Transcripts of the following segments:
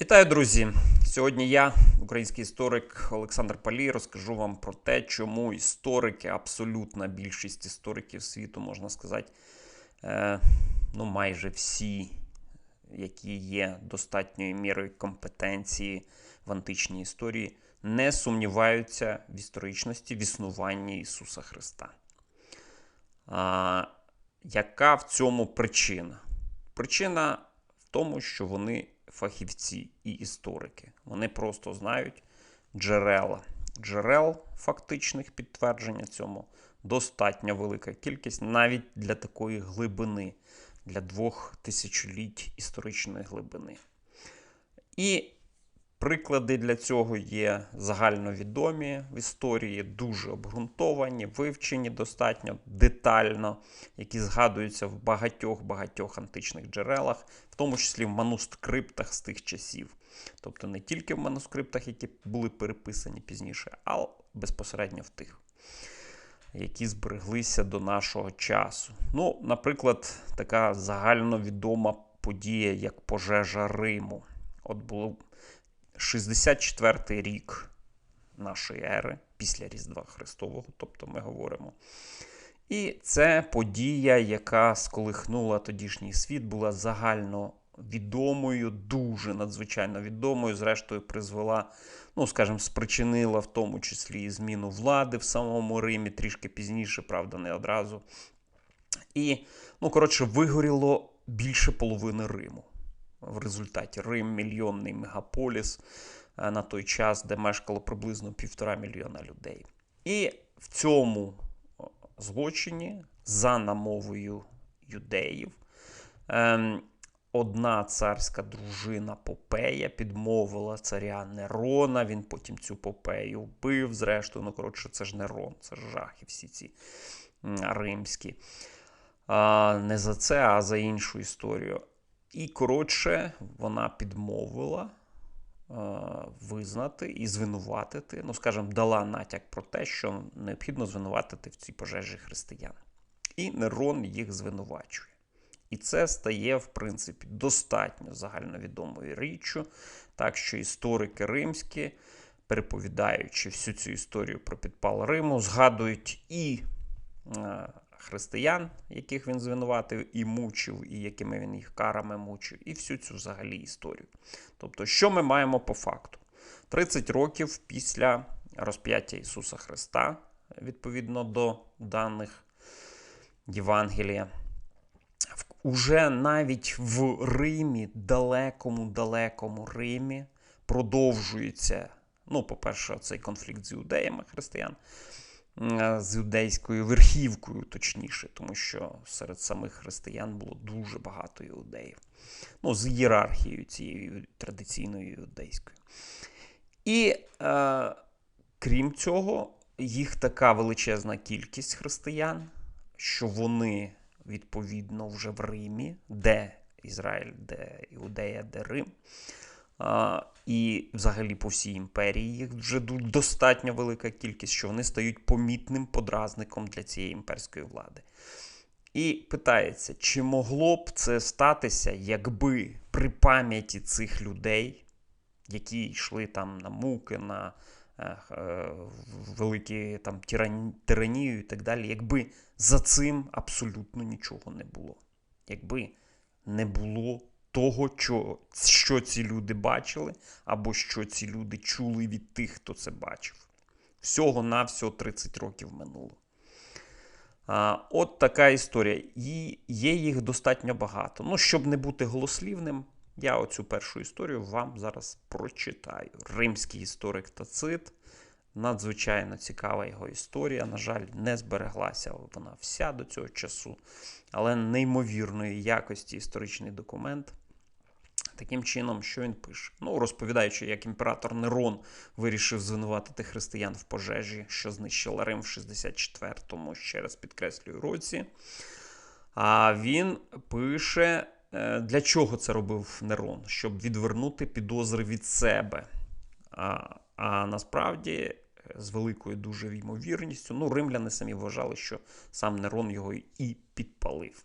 Вітаю, друзі! Сьогодні я, український історик Олександр Палій, розкажу вам про те, чому історики, абсолютна більшість істориків світу, можна сказати, е, ну майже всі, які є достатньою мірою компетенції в античній історії, не сумніваються в історичності, в існуванні Ісуса Христа. А, яка в цьому причина? Причина в тому, що вони фахівці і історики. Вони просто знають джерела. Джерел фактичних підтвердження цьому достатньо велика кількість навіть для такої глибини, для двох тисячоліть історичної глибини. І приклади для цього є загальновідомі в історії, дуже обґрунтовані, вивчені достатньо детально, які згадуються в багатьох-багатьох античних джерелах, в тому числі в манускриптах з тих часів. Тобто не тільки в манускриптах, які були переписані пізніше, а безпосередньо в тих, які збереглися до нашого часу. Ну, наприклад, така загальновідома подія, як пожежа Риму. От було 64-й рік нашої ери, після Різдва Христового, тобто ми говоримо. І це подія, яка сколихнула тодішній світ, була загально відомою, дуже надзвичайно відомою. Зрештою, призвела, ну, скажімо, спричинила в тому числі і зміну влади в самому Римі, трішки пізніше, правда, не одразу. І, ну, коротше, вигоріло більше половини Риму. В результаті Рим мільйонний мегаполіс на той час, де мешкало приблизно півтора мільйона людей. І в цьому злочині, за намовою юдеїв, ем, одна царська дружина Попея підмовила царя Нерона. Він потім цю Попею вбив. Зрештою, ну коротше, це ж Нерон, це ж жахи всі ці римські. Не за це, а за іншу історію. І, коротше, вона підмовила е, визнати і звинуватити, ну, скажімо, дала натяк про те, що необхідно звинуватити в цій пожежі християн. І Нерон їх звинувачує. І це стає, в принципі, достатньо загальновідомою річчю, так що історики римські, переповідаючи всю цю історію про підпал Риму, згадують і е, християн, яких він звинуватив і мучив, і якими він їх карами мучив, і всю цю взагалі історію. Тобто, що ми маємо по факту? 30 років після розп'яття Ісуса Христа, відповідно до даних Євангелія. Уже навіть в Римі, далекому-далекому Римі, продовжується, ну, по-перше, цей конфлікт з іудеями християн з юдейською верхівкою, точніше, тому що серед самих християн було дуже багато іудеїв. Ну, з ієрархією цією традиційною юдейською. І е, крім цього, їх така величезна кількість християн, що вони, відповідно, вже в Римі, де Ізраїль, де Іудея, де Рим. І взагалі по всій імперії їх вже достатньо велика кількість, що вони стають помітним подразником для цієї імперської влади. І питається, чи могло б це статися, якби при пам'яті цих людей, які йшли там на муки, на е, е, великі там тиранію і так далі, якби за цим абсолютно нічого не було. Якби не було того, що, ці люди бачили, або що ці люди чули від тих, хто це бачив. Всього на всього 30 років минуло. А, От така історія. І є їх достатньо багато. Ну, щоб не бути голослівним, я оцю першу історію вам зараз прочитаю. Римський історик Тацит. Надзвичайно цікава його історія. На жаль, не збереглася вона вся до цього часу, але неймовірної якості історичний документ. Таким чином, що він пише? Ну, розповідаючи, як імператор Нерон вирішив звинуватити християн в пожежі, що знищила Рим в 64-му, ще раз підкреслюю році. А він пише, е, для чого це робив Нерон? Щоб відвернути підозри від себе. А, а насправді, е, з великою дуже ймовірністю, ну, римляни самі вважали, що сам Нерон його і підпалив.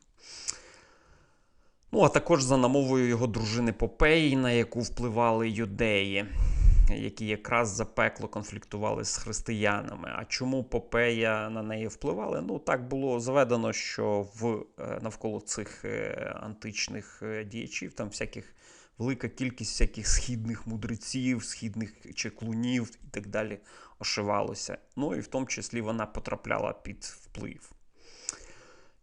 Ну, а також за намовою його дружини Попеї, на яку впливали юдеї, які якраз запекло конфліктували з християнами. А чому Попея на неї впливали? Ну, так було заведено, що в е, навколо цих е, античних е, діячів там всяких велика кількість всяких східних мудреців, східних чеклунів і так далі ошивалося. Ну і в тому числі вона потрапляла під вплив.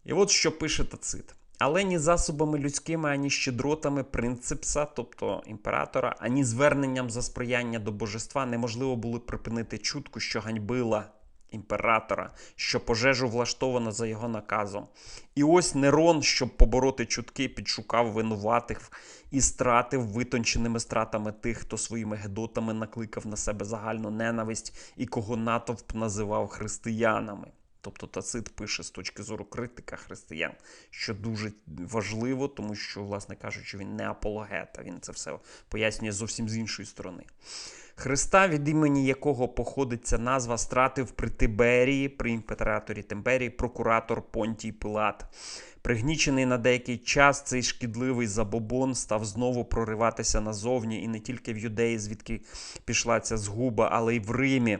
І от що пише Тацит. Але ні засобами людськими, ані щедротами принципса, тобто імператора, ані зверненням за сприяння до божества неможливо було припинити чутку, що ганьбила імператора, що пожежу влаштовано за його наказом. І ось Нерон, щоб побороти чутки, підшукав винуватих і стратив витонченими стратами тих, хто своїми гедотами накликав на себе загальну ненависть і кого натовп називав християнами. Тобто Тацит пише з точки зору критика християн, що дуже важливо, тому що, власне кажучи, він не апологета, він це все пояснює зовсім з іншої сторони. Христа, від імені якого походить ця назва, стратив при Тиберії, при імператорі Тимберії, прокуратор Понтій Пилат. Пригнічений на деякий час цей шкідливий забобон став знову прориватися назовні, і не тільки в юдеї, звідки пішла ця згуба, але й в Римі,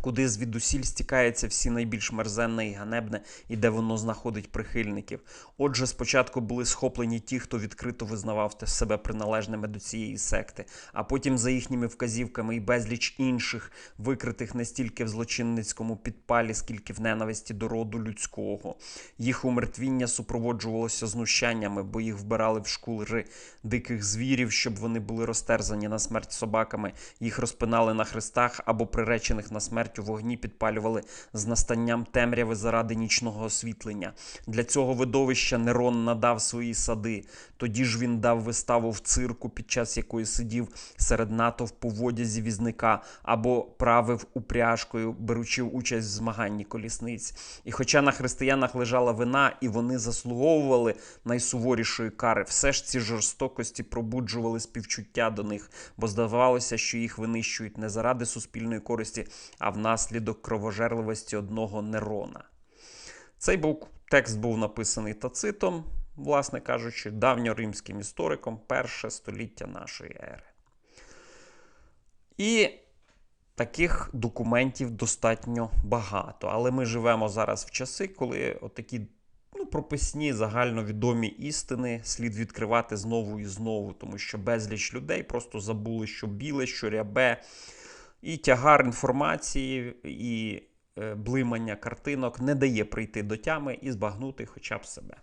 куди звідусіль стікається всі найбільш мерзенне і ганебне, і де воно знаходить прихильників. Отже, спочатку були схоплені ті, хто відкрито визнавав себе приналежними до цієї секти, а потім за їхніми вказівками і безліч інших, викритих не стільки в злочинницькому підпалі, скільки в ненависті до роду людського. Їх умертвіння супроводжувалося знущаннями, бо їх вбирали в шкури диких звірів, щоб вони були розтерзані на смерть собаками, їх розпинали на хрестах або приречених на смерть у вогні підпалювали з настанням темряви заради нічного освітлення. Для цього видовища Нерон надав свої сади. Тоді ж він дав виставу в цирку, під час якої сидів серед натовпу в одязі візника або правив упряжкою, беручи участь в змаганні колісниць. І хоча на християнах лежала вина, і вони заслуговували найсуворішої кари, все ж ці жорстокості пробуджували співчуття до них, бо здавалося, що їх винищують не заради суспільної користі, а внаслідок кровожерливості одного Нерона. Цей був, текст був написаний Тацитом, власне кажучи, давньоримським істориком перше століття нашої ери. І таких документів достатньо багато. Але ми живемо зараз в часи, коли отакі ну, прописні загальновідомі істини слід відкривати знову і знову, тому що безліч людей просто забули, що біле, що рябе. І тягар інформації і е, блимання картинок не дає прийти до тями і збагнути хоча б себе.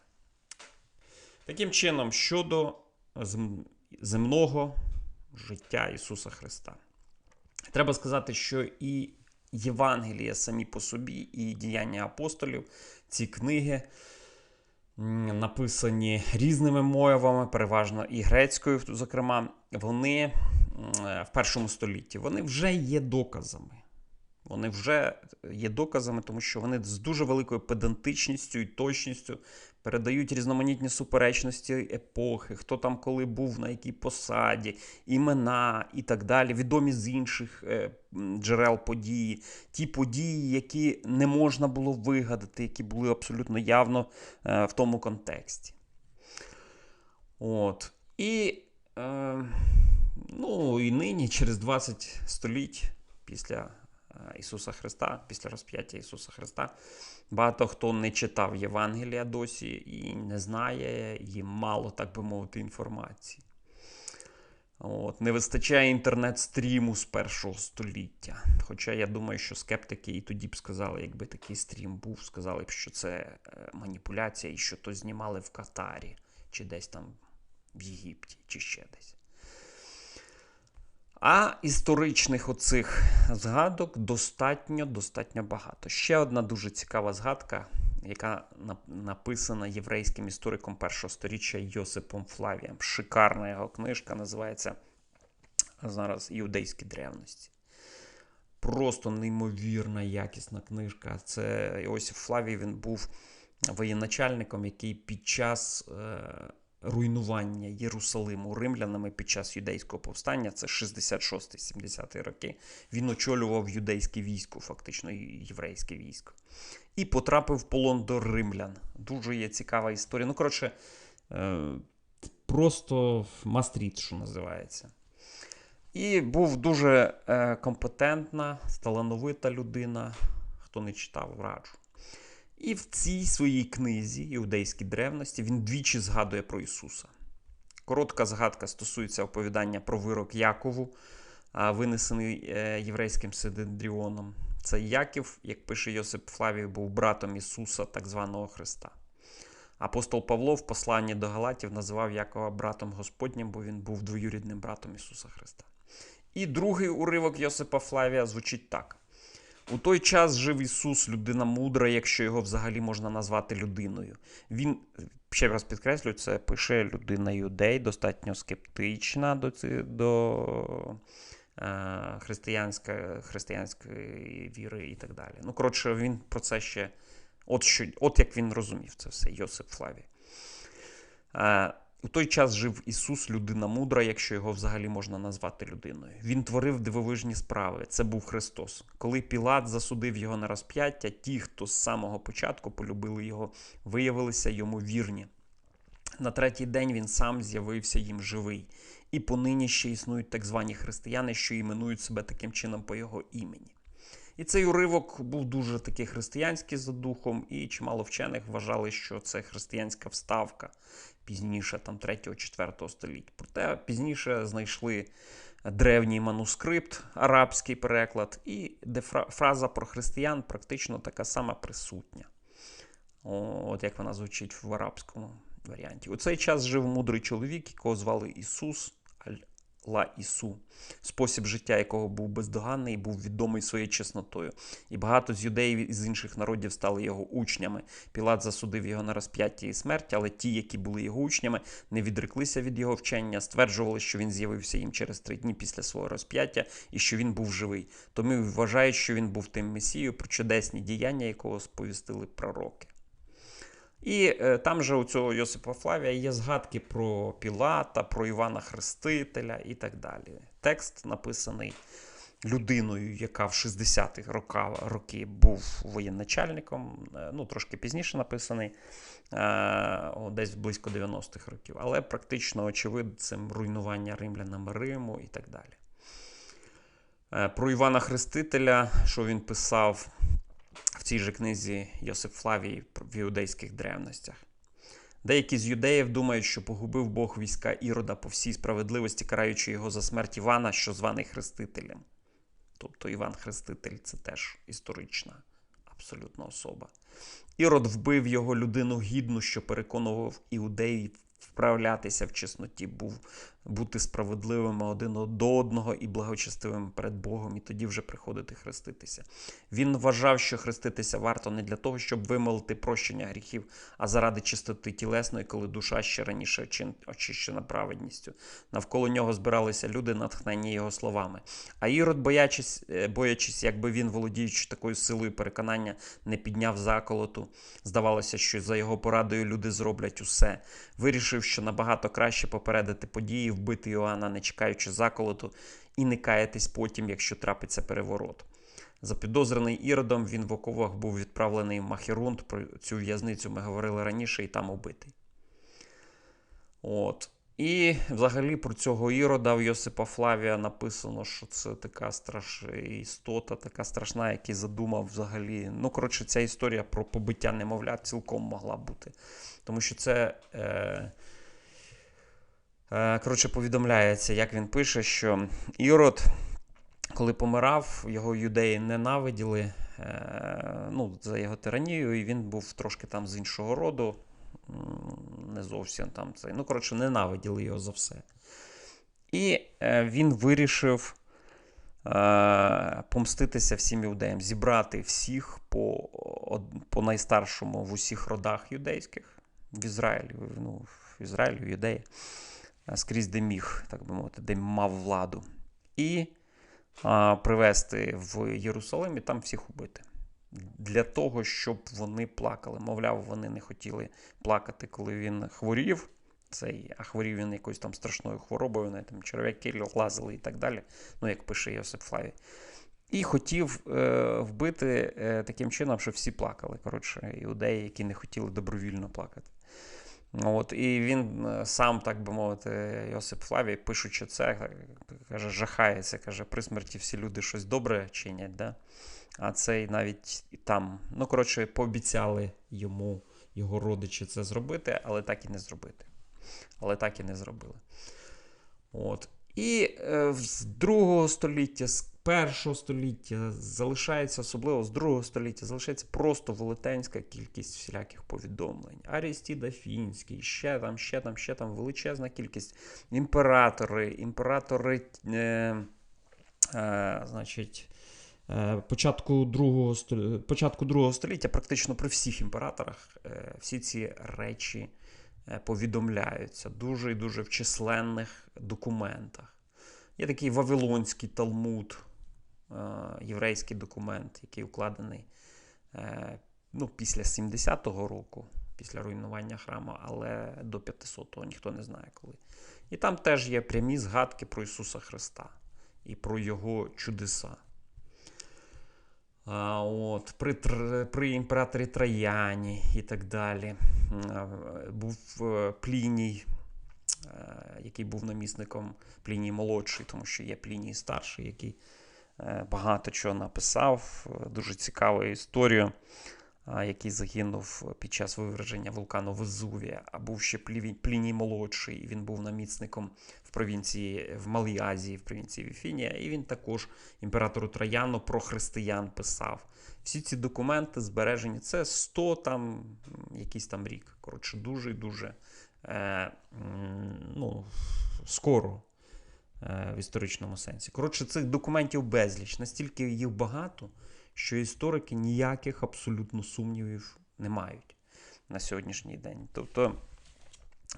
Таким чином, щодо земного життя Ісуса Христа, треба сказати, що і Євангелія самі по собі, і діяння апостолів, ці книги. Написані різними мовами, переважно і грецькою, зокрема, вони в першому столітті, вони вже є доказами. Вони вже є доказами, тому що вони з дуже великою педантичністю і точністю передають різноманітні суперечності епохи, хто там коли був, на якій посаді, імена і так далі, відомі з інших е, джерел події, ті події, які не можна було вигадати, які були абсолютно явно е, в тому контексті. От. І. Е, Ну і нині, через 20 століть після е, Ісуса Христа, після розп'яття Ісуса Христа, багато хто не читав Євангелія досі і не знає, і мало, так би мовити, інформації. От, Не вистачає інтернет-стріму з першого століття. Хоча я думаю, що скептики і тоді б сказали, якби такий стрім був, сказали б, що це е, маніпуляція і що то знімали в Катарі, чи десь там в Єгипті, чи ще десь. А історичних оцих згадок достатньо достатньо багато. Ще одна дуже цікава згадка, яка написана єврейським істориком першого сторіччя Йосипом Флавієм. Шикарна його книжка називається зараз Іудейські древності. Просто неймовірна, якісна книжка. Це Йосип Флавій він був воєначальником, який під час. Е руйнування Єрусалиму римлянами під час юдейського повстання, це 66-70 роки. Він очолював юдейське військо, фактично єврейське військо. І потрапив в полон до римлян. Дуже є цікава історія. Ну, коротше, е, просто мастріт, що називається. І був дуже е, компетентна, талановита людина. Хто не читав, раджу. І в цій своїй книзі Іудейські древності він двічі згадує про Ісуса. Коротка згадка стосується оповідання про вирок Якову, винесений е, єврейським Сидендріоном. Цей Яків, як пише Йосип Флавій, був братом Ісуса, так званого Христа. Апостол Павло в посланні до Галатів називав Якова братом Господнім, бо він був двоюрідним братом Ісуса Христа. І другий уривок Йосипа Флавія звучить так. У той час жив Ісус, людина мудра, якщо його взагалі можна назвати людиною. Він, ще раз підкреслюю, це пише людина юдей, достатньо скептична до до е, християнська, християнської віри і так далі. Ну, коротше, він про це ще. От що, от як він розумів це все, Йосип Флавій. Е, у той час жив Ісус, людина мудра, якщо його взагалі можна назвати людиною. Він творив дивовижні справи. Це був Христос. Коли Пілат засудив його на розп'яття, ті, хто з самого початку полюбили його, виявилися йому вірні. На третій день він сам з'явився їм живий. І понині ще існують так звані християни, що іменують себе таким чином по його імені. І цей уривок був дуже такий християнський за духом, і чимало вчених вважали, що це християнська вставка пізніше, там 3-4 століття. Проте пізніше знайшли древній манускрипт, арабський переклад, і де фраза про християн практично така сама присутня. От як вона звучить в арабському варіанті. У цей час жив мудрий чоловік, якого звали Ісус Ла Ісу, спосіб життя якого був бездоганний і був відомий своєю чеснотою. І багато з юдеїв із інших народів стали його учнями. Пілат засудив його на розп'яття і смерть, але ті, які були його учнями, не відреклися від його вчення, стверджували, що він з'явився їм через три дні після свого розп'яття і що він був живий. Тому вважають, що він був тим месією, про чудесні діяння, якого сповістили пророки. І е, там же у цього Йосипа Флавія є згадки про Пілата, про Івана Хрестителя і так далі. Текст написаний людиною, яка в 60-х роки був воєначальником, е, ну трошки пізніше написаний, е, десь близько 90-х років, але практично очевидцем руйнування римлянами Риму і так далі. Про Івана Хрестителя, що він писав цій же книзі Йосип Флавій в іудейських древностях. Деякі з юдеїв думають, що погубив Бог війська Ірода по всій справедливості, караючи його за смерть Івана, що званий Хрестителем. Тобто Іван Хреститель це теж історична абсолютна особа. Ірод вбив його людину гідну, що переконував іудеїв вправлятися в чесноті, був бути справедливими один до одного і благочестивими перед Богом, і тоді вже приходити хреститися. Він вважав, що хреститися варто не для того, щоб вимолити прощення гріхів, а заради чистоти тілесної, коли душа ще раніше очищена праведністю. Навколо нього збиралися люди, натхнені його словами. А Ірод, боячись, е, боячись, якби він, володіючи такою силою переконання, не підняв заколоту. Здавалося, що за його порадою люди зроблять усе. Вирішив, що набагато краще попередити події вбити Іоанна, не чекаючи заколоту, і не каятись потім, якщо трапиться переворот. Запідозрений іродом, він в оковах був відправлений в Махерунт, про цю в'язницю ми говорили раніше, і там убитий. От. І взагалі про цього ірода в Йосипа Флавія написано, що це така страшна істота, така страшна, який задумав взагалі. Ну, коротше, ця історія про побиття немовлят цілком могла бути. Тому що це. Е, коротше, повідомляється, як він пише, що Ірод, коли помирав, його юдеї ненавиділи е, ну, за його тиранію, і він був трошки там з іншого роду. Не зовсім там цей. Ну, коротше, ненавиділи його за все. І е, він вирішив помститися всім юдеям, зібрати всіх по по найстаршому в усіх родах юдейських в Ізраїлі, ну, в Ізраїлі, юдеї скрізь де міг, так би мовити, де мав владу. І а, привезти в Єрусалим і там всіх убити. Для того, щоб вони плакали. Мовляв, вони не хотіли плакати, коли він хворів. Цей, а хворів він якоюсь там страшною хворобою, вони там черв'яки лазили і так далі. Ну, як пише Йосип Флавій. І хотів е, вбити е, таким чином, щоб всі плакали. Коротше, іудеї, які не хотіли добровільно плакати. От, і він е, сам, так би мовити, Йосип Флавій, пишучи це, е, каже, жахається, каже, при смерті всі люди щось добре чинять. Да? А цей навіть і там, ну, коротше, пообіцяли йому, його родичі це зробити, але так і не зробити. Але так і не зробили. От. І е, з другого століття, першого століття залишається, особливо з другого століття, залишається просто велетенська кількість всіляких повідомлень. Арістід Афінський, ще там, ще там, ще там величезна кількість. Імператори, імператори, е, е, значить. е, Початку другого, початку другого століття, практично при всіх імператорах, е, всі ці речі е, повідомляються дуже і дуже в численних документах. Є такий Вавилонський Талмуд, єврейський документ, який укладений е, ну, після 70-го року, після руйнування храму, але до 500-го ніхто не знає коли. І там теж є прямі згадки про Ісуса Христа і про Його чудеса. От, при, при імператорі Трояні і так далі. Був е, Пліній, е, який був намісником Пліній молодший, тому що є Пліній старший, який е, багато чого написав. Е, Дуже цікаву історію, який загинув під час виверження вулкану Везувія. А був ще Пліній молодший, і він був намісником в провінції в Малій Азії, в провінції Віфінія. І він також імператору Трояну про християн писав. Всі ці документи збережені. Це 100 там, якийсь там рік. Коротше, дуже дуже е, ну, скоро е, в історичному сенсі. Коротше, цих документів безліч. Настільки їх багато, що історики ніяких абсолютно сумнівів не мають на сьогоднішній день. Тобто.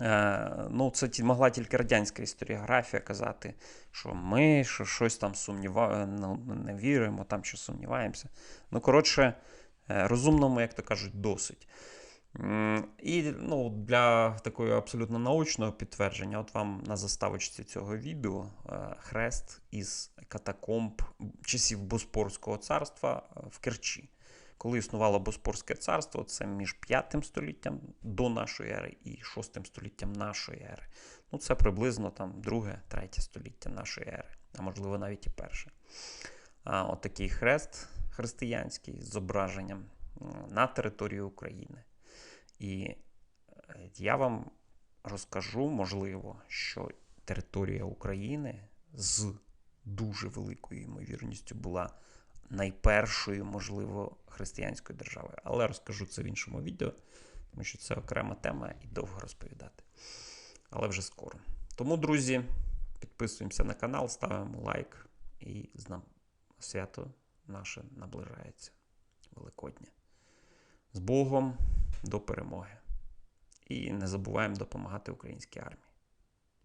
Е, ну, це могла тільки радянська історіографія казати, що ми що щось там сумніва... ну, не віримо, там що сумніваємося. Ну, коротше, е, розумному, як то кажуть, досить. І ну, для такого абсолютно научного підтвердження, от вам на заставочці цього відео е, хрест із катакомб часів Боспорського царства е, в Керчі. Коли існувало Боспорське царство, це між 5 століттям до нашої ери і 6 століттям нашої ери. Ну, це приблизно там 2-3 століття нашої ери, а можливо навіть і перше. От такий хрест християнський з зображенням на території України. І е, я вам розкажу, можливо, що територія України з дуже великою ймовірністю була найпершою, можливо, християнською державою. Але розкажу це в іншому відео, тому що це окрема тема і довго розповідати. Але вже скоро. Тому, друзі, підписуємося на канал, ставимо лайк і знам- свято наше наближається. Великодня. З Богом до перемоги. І не забуваємо допомагати українській армії.